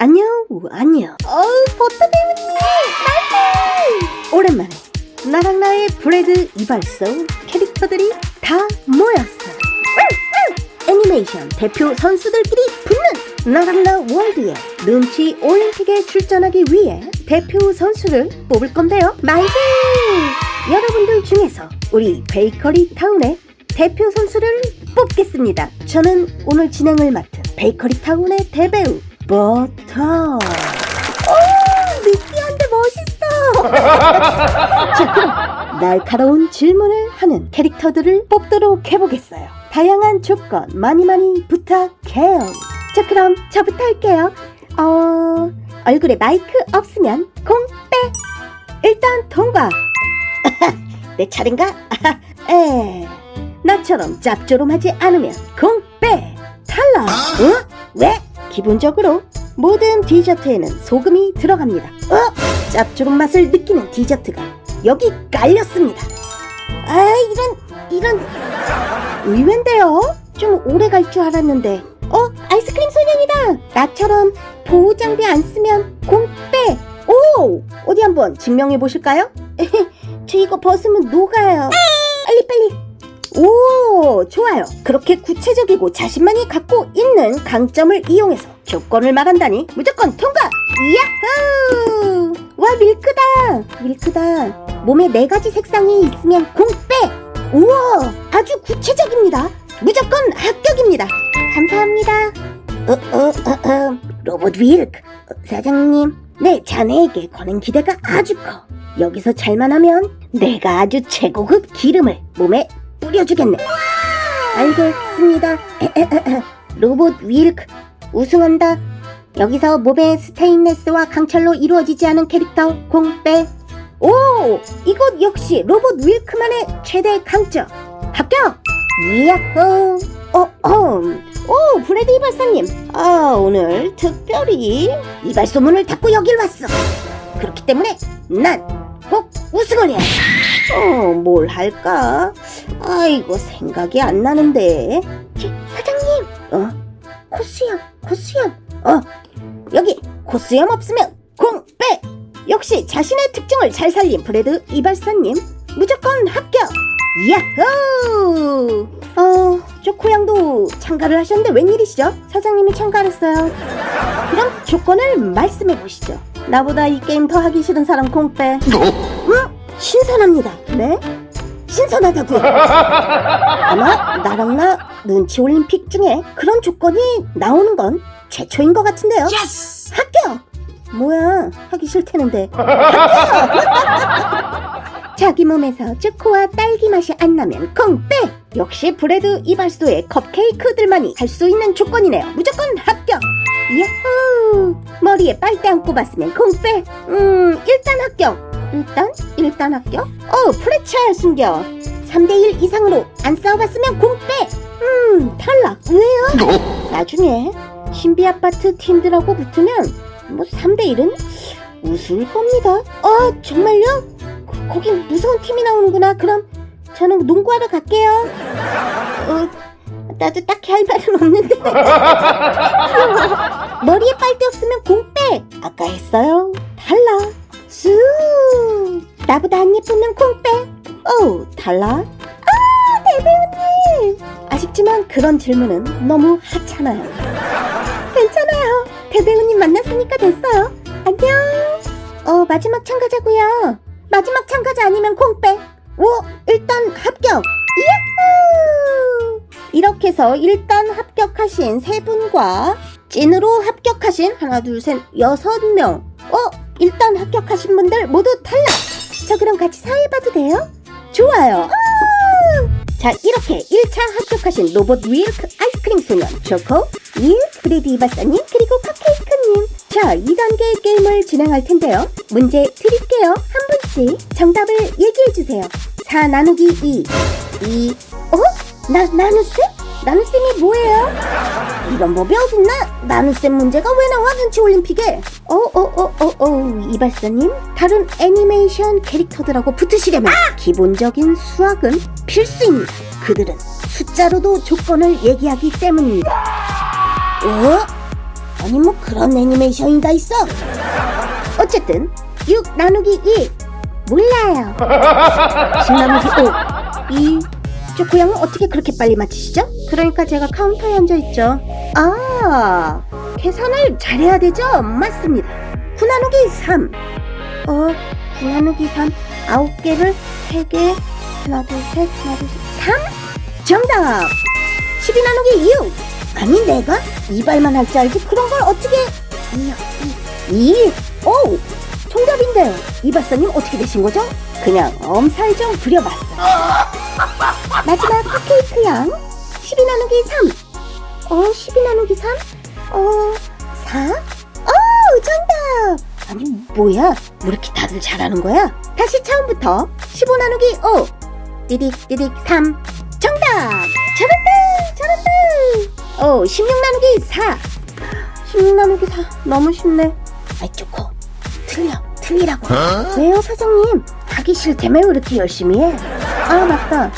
안녕, 안녕. 어우, 버터 배우님! 나이스! 오랜만에 나랑 나의 브레드 이발소 캐릭터들이 다 모였어. 애니메이션 대표 선수들끼리 붙는 나랑 나 월드의 눈치 올림픽에 출전하기 위해 대표 선수를 뽑을 건데요. 만세! 여러분들 중에서 우리 베이커리 타운의 대표 선수를 뽑겠습니다. 저는 오늘 진행을 맡은 베이커리 타운의 대배우 버터. 오, 느끼한데 멋있어. 자, 그럼 날카로운 질문을 하는 캐릭터들을 뽑도록 해보겠어요. 다양한 조건 많이 많이 부탁해요. 자, 그럼 저부터 할게요. 어, 얼굴에 마이크 없으면 공 빼. 일단 통과. 내 차례인가? 에. 나처럼 짭조름하지 않으면 공 빼. 탈락. 어? 왜? 기본적으로 모든 디저트에는 소금이 들어갑니다. 어? 짭조름 맛을 느끼는 디저트가 여기 깔렸습니다. 아, 이런, 이런. 의외인데요? 좀 오래 갈 줄 알았는데. 어, 아이스크림 소년이다. 나처럼 보호 장비 안 쓰면 공 빼. 오! 어디 한번 증명해 보실까요? 저 이거 벗으면 녹아요. 빨리 빨리. 오, 좋아요. 그렇게 구체적이고 자신만이 갖고 있는 강점을 이용해서 조건을 말한다니 무조건 통과! 야호! 와, 밀크다! 밀크다. 몸에 네 가지 색상이 있으면 공 빼! 우와, 아주 구체적입니다. 무조건 합격입니다. 감사합니다. 어, 어, 어, 어. 로봇 윌크. 어, 사장님, 네, 자네에게 거는 기대가 아주 커. 여기서 잘만 하면 내가 아주 최고급 기름을 몸에 뿌려주겠네. 알겠습니다. 로봇 윌크 우승한다. 여기서 몸의 스테인레스와 강철로 이루어지지 않은 캐릭터 공빼. 오, 이것 역시 로봇 윌크만의 최대 강점. 합격. 야호. 어, 어. 오, 브래드 이발사님. 아, 오늘 특별히 이발소 문을 닫고 여길 왔어. 그렇기 때문에 난 꼭 우승을 해야 돼. 어, 뭘 할까? 아이고, 생각이 안 나는데. 저, 사장님! 어? 코수염, 코수염. 어, 여기 코수염 없으면 공 빼! 역시 자신의 특징을 잘 살린 브레드 이발사님. 무조건 합격! 야호! 어, 쪼코양도 참가를 하셨는데 웬일이시죠? 사장님이 참가했어요. 그럼 조건을 말씀해 보시죠. 나보다 이 게임 더 하기 싫은 사람 공 빼. 응? 신선합니다. 네? 신선하다고요. 아마 나랑 나 눈치 올림픽 중에 그런 조건이 나오는 건 최초인 것 같은데요. 합격! 뭐야, 하기 싫다는데. 합격! 자기 몸에서 초코와 딸기 맛이 안 나면 공 빼! 역시 브레드 이발소의 컵케이크들만이 할 수 있는 조건이네요. 무조건 합격! 야호! 머리에 빨대 안 꼽았으면 공 빼! 음, 일단 합격! 일단? 일단 합격? 어, 프레차야 숨겨! 3대1 이상으로 안 싸워봤으면 공 빼! 음, 탈락! 왜요? 나중에 신비 아파트 팀들하고 붙으면 뭐 3대1은 웃을 겁니다. 어, 정말요? 거- 거긴 무서운 팀이 나오는구나. 그럼 저는 농구하러 갈게요. 어, 나도 딱히 할 말은 없는데. 머리에 빨대 없으면 공 빼! 아까 했어요. 나보다 안 예쁘면 공 빼. 어우, 탈락. 아, 대배우님! 아쉽지만 그런 질문은 너무 하찮아요. 괜찮아요. 대배우님 만났으니까 됐어요. 안녕. 어, 마지막 참가자고요. 마지막 참가자 아니면 공 빼. 오, 일단 합격. 야호! 이렇게 해서 일단 합격하신 세 분과 찐으로 합격하신 하나, 둘, 셋, 여섯 명. 어, 일단 합격하신 분들 모두 탈락. 저 그럼 같이 사회봐도 돼요? 좋아요. 아! 자, 이렇게 1차 합격하신 로봇 윌크 아이스크림 소년 초코, 윌, 프레디 이바사님, 그리고 컵케이크님. 자, 2단계 게임을 진행할 텐데요. 문제 드릴게요. 한 분씩 정답을 얘기해주세요. 4 나누기 2. 2. 어? 나, 나누쌤? 나누쌤이 뭐예요? 이런 법이 어딨나? 나누쌤 문제가 왜 나와 눈치 올림픽에? 어, 어, 어, 어, 어, 이발사님? 다른 애니메이션 캐릭터들하고 붙으시려면 기본적인 수학은 필수입니다. 그들은 숫자로도 조건을 얘기하기 때문입니다. 어? 아니 뭐 그런 애니메이션이 다 있어 어쨌든 6 나누기 2 몰라요 10 나누기 5 2 저 고양은 어떻게 그렇게 빨리 맞히시죠? 그러니까 제가 카운터에 앉아있죠. 아 계산을 잘해야 되죠? 맞습니다. 9 나누기 3 어, 9 나누기 3 9개를 3개 하나 둘 셋 하나 둘 셋. 3 정답! 12 나누기 6 아니 내가 이발만 할 줄 알지 그런 걸 어떻게 2 2 오! 정답인데요 이발사님 어떻게 되신 거죠? 그냥 엄살 좀 부려봤어 마지막 컵케이크 양 12 나누기 3 어, 12 나누기 3? 어, 4? 어, 정답! 아니, 뭐야? 왜 이렇게 다들 잘하는 거야? 다시 처음부터 15 나누기 5 띠딕 띠딕 3 정답! 잘한다! 잘한다! 어, 16 나누기 4 16 나누기 4 너무 쉽네 아이, 쪼코 틀려 틀리라고 왜요 사장님? 하기 싫다며 왜 이렇게 열심히 해? 아 맞다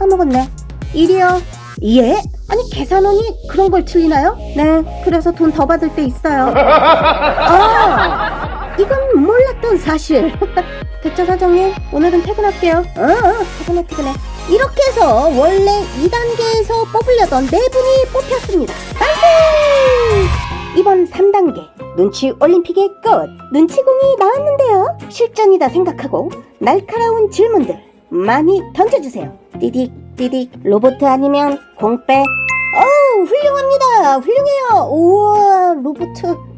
까먹었네. 1이요. 예? 아니 계산원이 그런 걸 틀리나요? 네 그래서 돈 더 받을 때 있어요. 아 이건 몰랐던 사실. 됐죠 사장님 오늘은 퇴근할게요. 어, 어 퇴근해 퇴근해. 이렇게 해서 원래 2단계에서 뽑으려던 네 분이 뽑혔습니다. 만세 이번 3단계 눈치 올림픽의 끝. 눈치공이 나왔는데요. 실전이다 생각하고 날카로운 질문들 많이 던져주세요. 띠딕 띠딕 로봇 아니면 공빼 어우 훌륭합니다. 훌륭해요. 우와 로봇.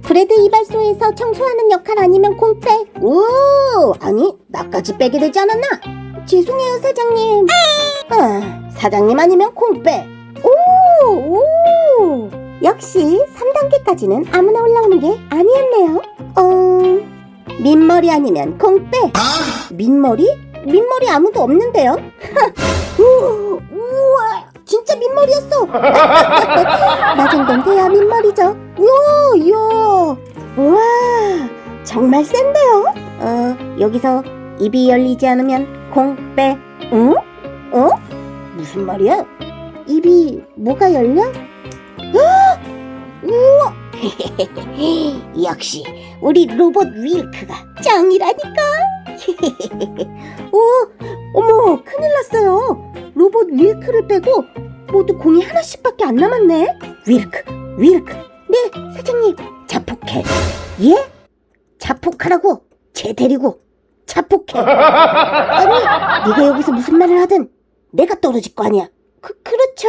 브레드 이발소에서 청소하는 역할 아니면 공빼 오 아니 나까지 빼게 되지 않았나? 죄송해요 사장님. 아, 사장님 아니면 공빼 오, 오. 역시 3단계까지는 아무나 올라오는 게 아니었네요. 어, 민머리 아니면 공빼. 민머리? 민머리 아무도 없는데요? 우, 우와, 진짜 민머리였어. 나 정도는 돼야 민머리죠. 이야. 우와, 정말 센데요? 어, 여기서 입이 열리지 않으면 공빼. 응? 어? 무슨 말이야? 입이 뭐가 열려? 우와! 역시 우리 로봇 윌크가 짱이라니까. 오, 어머, 큰일 났어요. 로봇 윌크를 빼고 모두 공이 하나씩밖에 안 남았네. 윌크, 윌크. 네, 사장님. 자폭해. 예? 자폭하라고. 쟤 데리고 자폭해. 아니, 네가 여기서 무슨 말을 하든 내가 떨어질 거 아니야. 그, 그렇죠.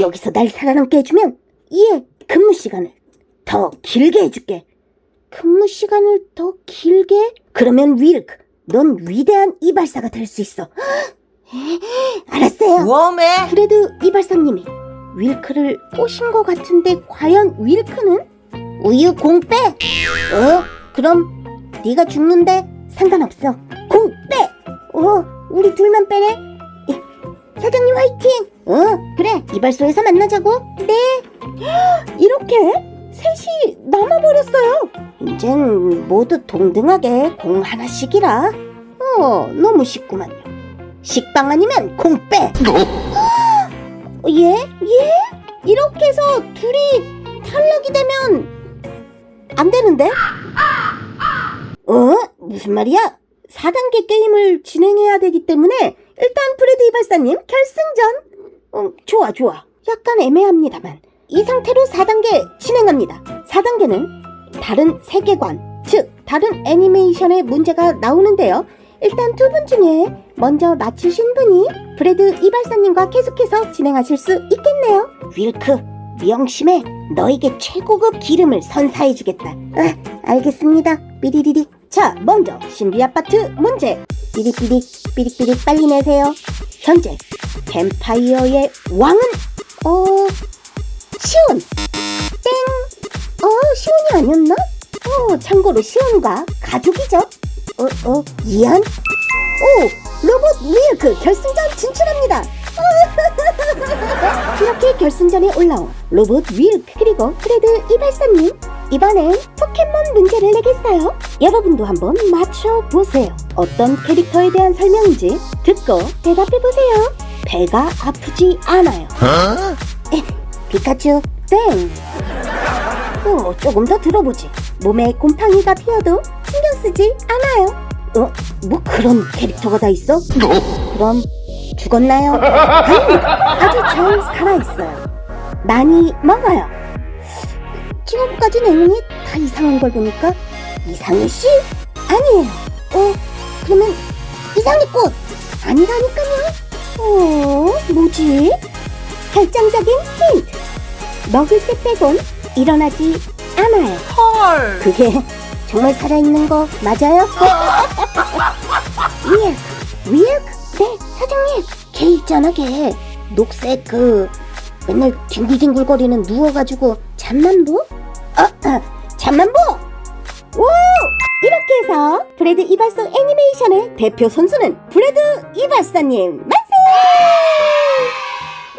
여기서 날 살아남게 해주면 예 근무 시간을 더 길게 해줄게 근무 시간을 더 길게? 그러면 윌크 넌 위대한 이발사가 될 수 있어. 알았어요. 웜에 그래도 이발사님이 윌크를 꼬신 것 같은데 과연 윌크는? 우유 공 빼 어? 그럼 네가 죽는데 상관없어. 공 빼 어? 우리 둘만 빼네? 예, 사장님 화이팅! 어? 그래 이발소에서 만나자고. 네. 이렇게 셋이 남아버렸어요 이젠 모두 동등하게 공 하나씩이라 어 너무 쉽구만요 식빵 아니면 공 빼 예? 예? 이렇게 해서 둘이 탈락이 되면 안 되는데? 어? 무슨 말이야? 4단계 게임을 진행해야 되기 때문에 일단 브레드 이발사님 결승전 어, 좋아 좋아 약간 애매합니다만 이 상태로 4단계 진행합니다. 4단계는 다른 세계관 즉 다른 애니메이션의 문제가 나오는데요. 일단 두 분 중에 먼저 맞추신 분이 브레드 이발사님과 계속해서 진행하실 수 있겠네요. 윌크 명심해. 너에게 최고급 기름을 선사해주겠다. 아, 알겠습니다. 삐리리리. 자 먼저 신비 아파트 문제. 삐릭삐릭 삐릭삐릭 빨리 내세요. 현재 뱀파이어의 왕은? 어 시온 땡 어, 시온이 아니었나? 어, 참고로 시온과 가족이죠. 어, 어, 이안? 오, 로봇 윌크 결승전 진출합니다. 이렇게 결승전에 올라온 로봇 윌크 그리고 프레드 이발사님 이번엔 포켓몬 문제를 내겠어요. 여러분도 한번 맞춰보세요. 어떤 캐릭터에 대한 설명인지 듣고 대답해보세요. 배가 아프지 않아요. 피카츄 땡 어, 조금 더 들어보지. 몸에 곰팡이가 피어도 신경 쓰지 않아요. 어? 뭐 그런 캐릭터가 다 있어? 그럼 죽었나요? 아닙니다. 아주 잘 살아있어요. 많이 먹어요. 지금까지 내용이 다 이상한 걸 보니까 이상해 씨? 아니에요. 어? 그러면 이상해 꽃 아니라니까요. 어? 뭐지? 결정적인 힌트. 먹을 때 빼곤 일어나지 않아요. 헐. 그게 정말 살아있는 거 맞아요? 위액, 위액? 네, 사장님. 걔 있잖아, 걔. 녹색 그 맨날 뒹굴뒹굴거리는 누워가지고 잠만 보? 아, 아, 잠만 보! 오! 이렇게 해서 브레드 이발소 애니메이션의 대표 선수는 브레드 이발사님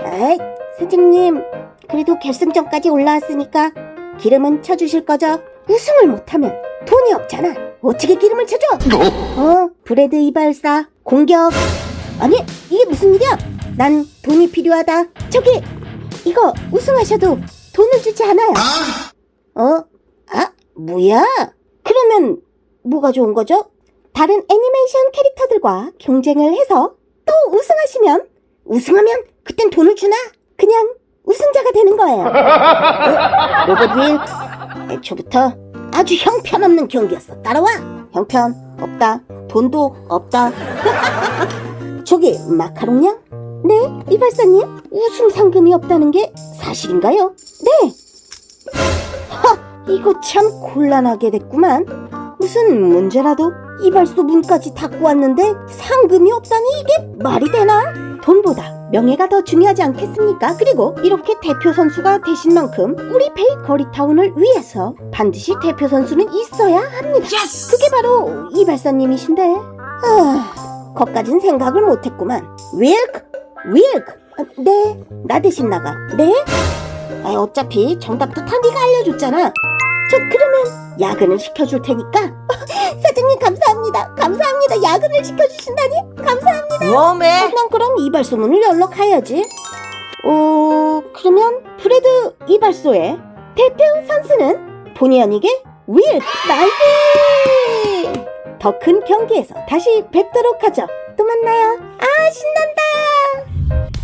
아이, 사장님. 그래도 결승전까지 올라왔으니까 기름은 쳐주실 거죠? 우승을 못하면 돈이 없잖아. 어떻게 기름을 쳐줘? 어, 브레드 이발사 공격. 아니 이게 무슨 일이야? 난 돈이 필요하다. 저기 이거 우승하셔도 돈을 주지 않아요. 어? 아 뭐야? 그러면 뭐가 좋은 거죠? 다른 애니메이션 캐릭터들과 경쟁을 해서 또 우승하시면 우승하면 그땐 돈을 주나? 그냥 우승자가 되는 거예요. 어? 로봇 윌 애초부터 아주 형편없는 경기였어. 따라와. 형편 없다. 돈도 없다. 저기 마카롱냥? 네, 이발사님. 우승 상금이 없다는 게 사실인가요? 네. 하, 이거 참 곤란하게 됐구만. 무슨 문제라도 이발소 문까지 닫고 왔는데 상금이 없다니 이게 말이 되나? 돈보다 명예가 더 중요하지 않겠습니까? 그리고 이렇게 대표 선수가 되신 만큼 우리 베이커리 타운을 위해서 반드시 대표 선수는 있어야 합니다. 예스. 그게 바로 이 발사님이신데. 아, 거까진 생각을 못했구만. 윌크, 윌크. 아, 네, 나 대신 나가. 네? 아, 어차피 정답도 다 네가 알려줬잖아. 저 그러면 야근을 시켜줄 테니까. 사장님 감사합니다. 감사합니다. 야근을 시켜주신다니 감사합니다. 웜에 그냥 그럼 이발소문을 가야지. 어, 그러면 프레드 이발소의 대표 선수는 본의 아니게 윌 나이스! 더큰 경기에서 다시 뵙도록 하죠. 또 만나요. 아, 신난다!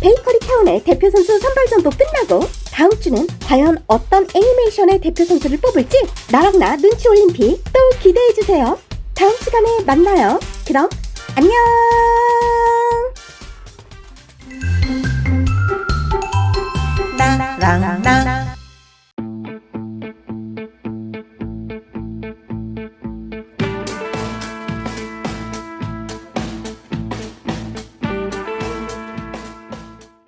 베이커리 타운의 대표 선수 선발전도 끝나고 다음 주는 과연 어떤 애니메이션의 대표 선수를 뽑을지 나랑 나 눈치 올림픽 또 기대해 주세요. 다음 시간에 만나요. 그럼 안녕! 나랑랑